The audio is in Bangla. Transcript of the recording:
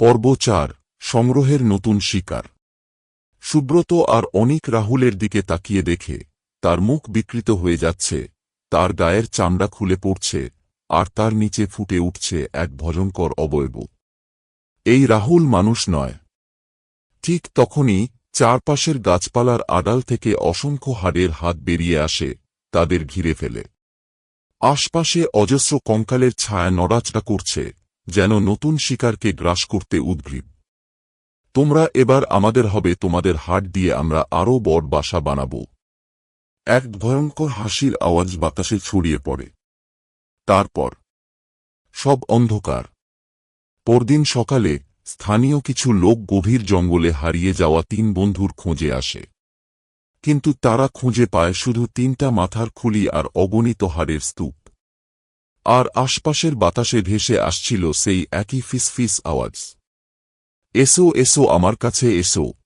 পর্ব চার, সংগ্রহের নতুন শিকার। সুব্রত আর অনিক রাহুলের দিকে তাকিয়ে দেখে, তার মুখ বিকৃত হয়ে যাচ্ছে, তার গায়ের চামড়া খুলে পড়ছে, আর তার নিচে ফুটে উঠছে এক ভয়ঙ্কর অবয়ব। এই রাহুল মানুষ নয়। ঠিক তখনই চারপাশের গাছপালার আড়াল থেকে অসংখ্য হাড়ের হাত বেরিয়ে আসে, তাদের ঘিরে ফেলে। আশপাশে অজস্র কঙ্কালের ছায়া নড়াচড়া করছে যেন নতুন শিকারকে গ্রাস করতে উদ্গ্রীব। তোমরা এবার আমাদের হবে তোমাদের হাট দিয়ে আমরা আরও বড় বাসা বানাব। এক ভয়ঙ্কর হাসির আওয়াজ বাতাসে ছড়িয়ে পড়ে। তারপর, সব অন্ধকার। পরদিন সকালে স্থানীয় কিছু লোক গভীর জঙ্গলে হারিয়ে যাওয়া তিন বন্ধুর খোঁজে আসে। কিন্তু তারা খুঁজে পায় শুধু তিনটা মাথার খুলি আর অগণিত হাড়ের স্তূপ। আর আশপাশের বাতাসে ভেসে আসছিল সেই একই ফিসফিস আওয়াজ। এসো এসো আমার কাছে এসো।